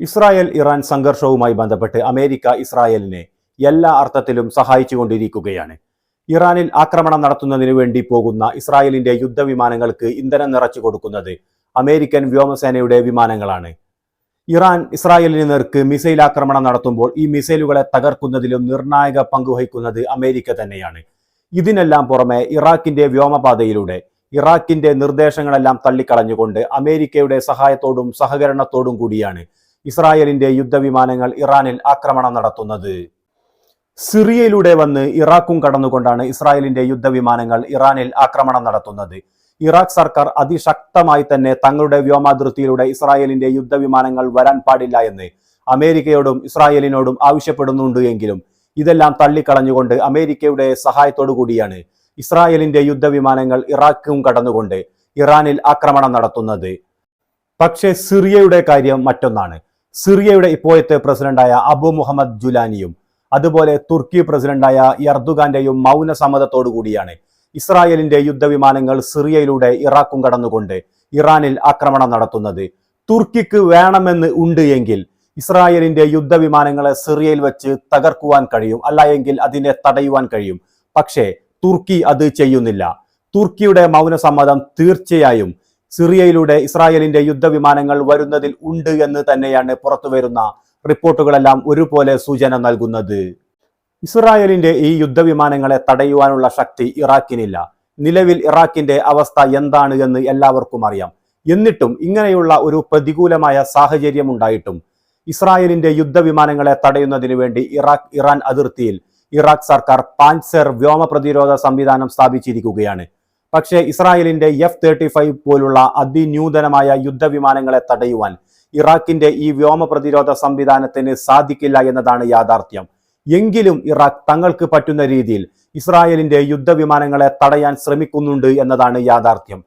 Israel Iran സംഘർഷവുമായി ബന്ധപ്പെട്ട് America ഇസ്രായേലിനെ എല്ലാ അർത്ഥത്തിലും സഹായിച്ചുകൊണ്ടിരിക്കുകയാണ്. ഇറാനിൽ ആക്രമണം നടത്തുന്നതിനു വേണ്ടി പോകുന്ന ഇസ്രായേലിന്റെ യുദ്ധവിമാനങ്ങൾക്ക് ഇന്ധനം നിറച്ചു കൊടുക്കുന്നത് അമേരിക്കൻ വ്യോമസേനയുടെ വിമാനങ്ങളാണ്. ഇറാൻ ഇസ്രായേലിന് നേർക്ക് മിസൈൽ ആക്രമണം നടത്തുമ്പോൾ ഈ മിസൈലുകളെ തകർക്കുന്നതിലും നിർണായക പങ്കുവഹിക്കുന്നത് അമേരിക്ക തന്നെയാണ്. ഇതിനെല്ലാം പുറമെ ഇറാഖിന്റെ വ്യോമപാതയിലൂടെ ഇറാഖിന്റെ നിർദ്ദേശങ്ങളെല്ലാം തള്ളിക്കളഞ്ഞുകൊണ്ട് അമേരിക്കയുടെ സഹായത്തോടും സഹകരണത്തോടും കൂടിയാണ് ഇസ്രായേലിന്റെ യുദ്ധവിമാനങ്ങൾ ഇറാനിൽ ആക്രമണം നടത്തുന്നത്. സിറിയയിലൂടെ വന്ന് ഇറാഖും കടന്നുകൊണ്ടാണ് ഇസ്രായേലിന്റെ യുദ്ധവിമാനങ്ങൾ ഇറാനിൽ ആക്രമണം നടത്തുന്നത്. ഇറാഖ് സർക്കാർ അതിശക്തമായി തന്നെ തങ്ങളുടെ വ്യോമാതിർത്തിയിലൂടെ ഇസ്രായേലിന്റെ യുദ്ധവിമാനങ്ങൾ വരാൻ പാടില്ല എന്ന് അമേരിക്കയോടും ഇസ്രായേലിനോടും ആവശ്യപ്പെടുന്നുണ്ട് എങ്കിലും ഇതെല്ലാം തള്ളിക്കളഞ്ഞുകൊണ്ട് അമേരിക്കയുടെ സഹായത്തോടു കൂടിയാണ് ഇസ്രായേലിന്റെ യുദ്ധവിമാനങ്ങൾ ഇറാഖും കടന്നുകൊണ്ട് ഇറാനിൽ ആക്രമണം നടത്തുന്നത്. പക്ഷേ സിറിയയുടെ കാര്യം മറ്റൊന്നാണ്. സിറിയയുടെ ഇപ്പോഴത്തെ പ്രസിഡന്റായ അബു മുഹമ്മദ് ജുലാനിയും അതുപോലെ തുർക്കി പ്രസിഡന്റായ എർദുഗാന്റെയും മൗന സമ്മതത്തോടു കൂടിയാണ് ഇസ്രായേലിന്റെ യുദ്ധവിമാനങ്ങൾ സിറിയയിലൂടെ ഇറാഖും കടന്നുകൊണ്ട് ഇറാനിൽ ആക്രമണം നടത്തുന്നത്. തുർക്കിക്ക് വേണമെന്ന് ഉണ്ട് എങ്കിൽ ഇസ്രായേലിന്റെ യുദ്ധവിമാനങ്ങളെ സിറിയയിൽ വെച്ച് തകർക്കുവാൻ കഴിയും അല്ല എങ്കിൽ അതിനെ തടയുവാൻ കഴിയും. പക്ഷേ തുർക്കി അത് ചെയ്യുന്നില്ല. തുർക്കിയുടെ മൗനസമ്മതം തീർച്ചയായും സിറിയയിലൂടെ ഇസ്രായേലിന്റെ യുദ്ധവിമാനങ്ങൾ വരുന്നതിൽ ഉണ്ട് എന്ന് തന്നെയാണ് പുറത്തുവരുന്ന റിപ്പോർട്ടുകളെല്ലാം ഒരുപോലെ സൂചന നൽകുന്നത്. ഇസ്രായേലിന്റെ ഈ യുദ്ധവിമാനങ്ങളെ തടയുവാനുള്ള ശക്തി ഇറാഖിനില്ല. നിലവിൽ ഇറാഖിന്റെ അവസ്ഥ എന്താണ് എന്ന് എല്ലാവർക്കും അറിയാം. എന്നിട്ടും ഇങ്ങനെയുള്ള ഒരു പ്രതികൂലമായ സാഹചര്യം ഉണ്ടായിട്ടും ഇസ്രായേലിന്റെ യുദ്ധവിമാനങ്ങളെ തടയുന്നതിന് വേണ്ടി ഇറാഖ് ഇറാൻ അതിർത്തിയിൽ ഇറാഖ് സർക്കാർ പാൻസർ വ്യോമ പ്രതിരോധ സംവിധാനം സ്ഥാപിച്ചിരിക്കുകയാണ്. പക്ഷേ ഇസ്രായേലിന്റെ എഫ് തേർട്ടി ഫൈവ് പോലുള്ള അതിന്യൂതനമായ യുദ്ധവിമാനങ്ങളെ തടയുവാൻ ഇറാഖിന്റെ ഈ വ്യോമ പ്രതിരോധ സംവിധാനത്തിന് സാധിക്കില്ല എന്നതാണ് യാഥാർത്ഥ്യം. എങ്കിലും ഇറാഖ് തങ്ങൾക്ക് പറ്റുന്ന രീതിയിൽ ഇസ്രായേലിന്റെ യുദ്ധവിമാനങ്ങളെ തടയാൻ ശ്രമിക്കുന്നുണ്ട് എന്നതാണ് യാഥാർത്ഥ്യം.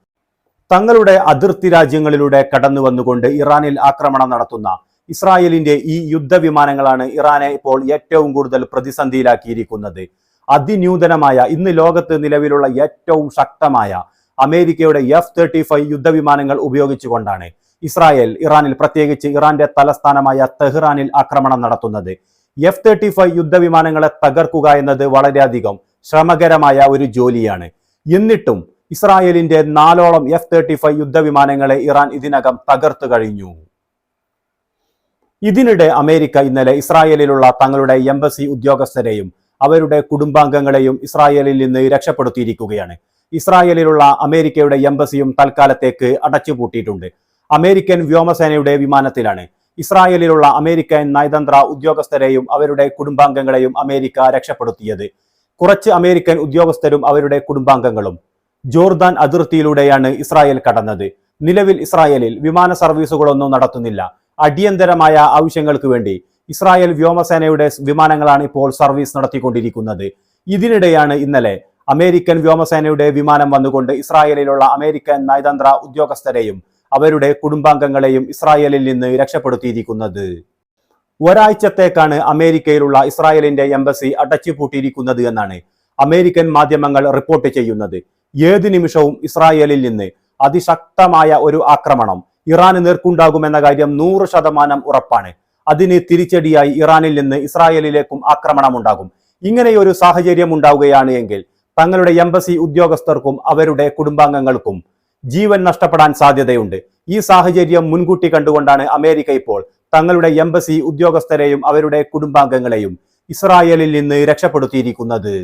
തങ്ങളുടെ അതിർത്തി രാജ്യങ്ങളിലൂടെ കടന്നു വന്നുകൊണ്ട് ഇറാനിൽ ആക്രമണം നടത്തുന്ന ഇസ്രായേലിന്റെ ഈ യുദ്ധവിമാനങ്ങളാണ് ഇറാനെ ഇപ്പോൾ ഏറ്റവും കൂടുതൽ പ്രതിസന്ധിയിലാക്കിയിരിക്കുന്നത്. അതിന്യൂതനമായ ഇന്ന് ലോകത്ത് നിലവിലുള്ള ഏറ്റവും ശക്തമായ അമേരിക്കയുടെ എഫ് തേർട്ടി ഫൈവ് യുദ്ധവിമാനങ്ങൾ ഉപയോഗിച്ചുകൊണ്ടാണ് ഇസ്രായേൽ ഇറാനിൽ പ്രത്യേകിച്ച് ഇറാന്റെ തലസ്ഥാനമായ തെഹ്റാനിൽ ആക്രമണം നടത്തുന്നത്. എഫ് തേർട്ടി ഫൈവ് യുദ്ധവിമാനങ്ങളെ തകർക്കുക എന്നത് വളരെയധികം ശ്രമകരമായ ഒരു ജോലിയാണ്. എന്നിട്ടും ഇസ്രായേലിന്റെ നാലോളം എഫ് തേർട്ടി ഫൈവ് യുദ്ധവിമാനങ്ങളെ ഇറാൻ ഇതിനകം തകർത്തു കഴിഞ്ഞു. ഇതിനിടെ അമേരിക്ക ഇന്നലെ ഇസ്രായേലിലുള്ള തങ്ങളുടെ എംബസി ഉദ്യോഗസ്ഥരെയും അവരുടെ കുടുംബാംഗങ്ങളെയും ഇസ്രായേലിൽ നിന്ന് രക്ഷപ്പെടുത്തിയിരിക്കുകയാണ്. ഇസ്രായേലിലുള്ള അമേരിക്കയുടെ എംബസിയും തൽക്കാലത്തേക്ക് അടച്ചുപൂട്ടിയിട്ടുണ്ട്. അമേരിക്കൻ വ്യോമസേനയുടെ വിമാനത്തിലാണ്. ഇസ്രായേലിലുള്ള അമേരിക്കൻ നയതന്ത്ര ഉദ്യോഗസ്ഥരെയും അവരുടെ കുടുംബാംഗങ്ങളെയും അമേരിക്ക രക്ഷപ്പെടുത്തിയത്. കുറച്ച് അമേരിക്കൻ ഉദ്യോഗസ്ഥരും അവരുടെ കുടുംബാംഗങ്ങളും. ജോർദാൻ അതിർത്തിയിലൂടെയാണ് ഇസ്രായേൽ കടന്നത്. നിലവിൽ ഇസ്രായേലിൽ വിമാന സർവീസുകളൊന്നും നടത്തുന്നില്ല. അടിയന്തരമായ ആവശ്യങ്ങൾക്ക് വേണ്ടി ഇസ്രായേൽ വ്യോമസേനയുടെ വിമാനങ്ങളാണ് ഇപ്പോൾ സർവീസ് നടത്തിക്കൊണ്ടിരിക്കുന്നത്. ഇതിനിടെയാണ് ഇന്നലെ അമേരിക്കൻ വ്യോമസേനയുടെ വിമാനം വന്നുകൊണ്ട് ഇസ്രായേലിലുള്ള അമേരിക്കൻ നയതന്ത്ര ഉദ്യോഗസ്ഥരെയും അവരുടെ കുടുംബാംഗങ്ങളെയും ഇസ്രായേലിൽ നിന്ന് രക്ഷപ്പെടുത്തിയിരിക്കുന്നത്. ഒരാഴ്ചത്തേക്കാണ് അമേരിക്കയിലുള്ള ഇസ്രായേലിന്റെ എംബസി അടച്ചുപൂട്ടിയിരിക്കുന്നത് എന്നാണ് അമേരിക്കൻ മാധ്യമങ്ങൾ റിപ്പോർട്ട് ചെയ്യുന്നത്. ഏത് നിമിഷവും ഇസ്രായേലിൽ നിന്ന് അതിശക്തമായ ഒരു ആക്രമണം ഇറാന് നേർക്കുണ്ടാകുമെന്ന കാര്യം നൂറ് ശതമാനം ഉറപ്പാണ്. അതിന് തിരിച്ചടിയായി ഇറാനിൽ നിന്ന് ഇസ്രായേലിലേക്കും ആക്രമണം ഉണ്ടാകും ഇങ്ങനെയൊരു സാഹചര്യം ഉണ്ടാവുകയാണ് എങ്കിൽ തങ്ങളുടെ എംബസി ഉദ്യോഗസ്ഥർക്കും അവരുടെ കുടുംബാംഗങ്ങൾക്കും ജീവൻ നഷ്ടപ്പെടാൻ സാധ്യതയുണ്ട്. ഈ സാഹചര്യം മുൻകൂട്ടി കണ്ടുകൊണ്ടാണ് അമേരിക്ക ഇപ്പോൾ തങ്ങളുടെ എംബസി ഉദ്യോഗസ്ഥരെയും അവരുടെ കുടുംബാംഗങ്ങളെയും ഇസ്രായേലിൽ നിന്ന് രക്ഷപ്പെടുത്തിയിരിക്കുന്നത്.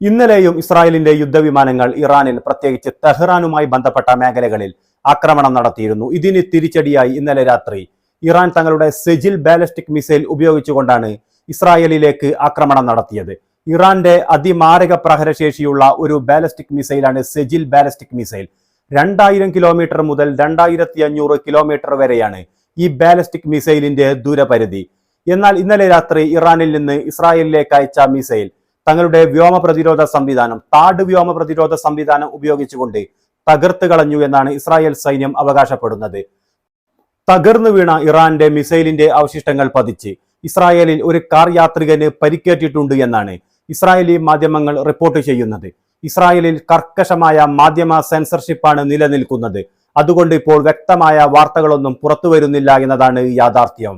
ഇന്നലെയും ഇസ്രായേലിന്റെ യുദ്ധവിമാനങ്ങൾ ഇറാനിൽ പ്രത്യേകിച്ച് തെഹ്റാനുമായി ബന്ധപ്പെട്ട മേഖലകളിൽ ആക്രമണം നടത്തിയിരുന്നു. ഇതിന് തിരിച്ചടിയായി ഇന്നലെ രാത്രി ഇറാൻ തങ്ങളുടെ സെജിൽ ബാലിസ്റ്റിക് മിസൈൽ ഉപയോഗിച്ചുകൊണ്ടാണ് ഇസ്രായേലിലേക്ക് ആക്രമണം നടത്തിയത്. ഇറാന്റെ അതിമാരക പ്രഹരശേഷിയുള്ള ഒരു ബാലിസ്റ്റിക് മിസൈലാണ് സെജിൽ ബാലിസ്റ്റിക് മിസൈൽ. രണ്ടായിരം കിലോമീറ്റർ മുതൽ രണ്ടായിരത്തി അഞ്ഞൂറ് കിലോമീറ്റർ വരെയാണ് ഈ ബാലിസ്റ്റിക് മിസൈലിന്റെ ദൂരപരിധി. എന്നാൽ ഇന്നലെ രാത്രി ഇറാനിൽ നിന്ന് ഇസ്രായേലിലേക്ക് അയച്ച മിസൈൽ തങ്ങളുടെ വ്യോമ പ്രതിരോധ സംവിധാനം താട് വ്യോമ പ്രതിരോധ സംവിധാനം ഉപയോഗിച്ചുകൊണ്ട് തകർത്ത് കളഞ്ഞു എന്നാണ് ഇസ്രായേൽ സൈന്യം അവകാശപ്പെടുന്നത്. തകർന്നു വീണ ഇറാന്റെ മിസൈലിന്റെ അവശിഷ്ടങ്ങൾ പതിച്ച് ഇസ്രായേലിൽ ഒരു കാർ യാത്രികന് പരിക്കേറ്റിട്ടുണ്ട് എന്നാണ് ഇസ്രായേലി മാധ്യമങ്ങൾ റിപ്പോർട്ട് ചെയ്യുന്നത്. ഇസ്രായേലിൽ കർക്കശമായ മാധ്യമ സെൻസർഷിപ്പാണ് നിലനിൽക്കുന്നത്. അതുകൊണ്ട് ഇപ്പോൾ വ്യക്തമായ വാർത്തകളൊന്നും പുറത്തു വരുന്നില്ല എന്നതാണ് യാഥാർത്ഥ്യം.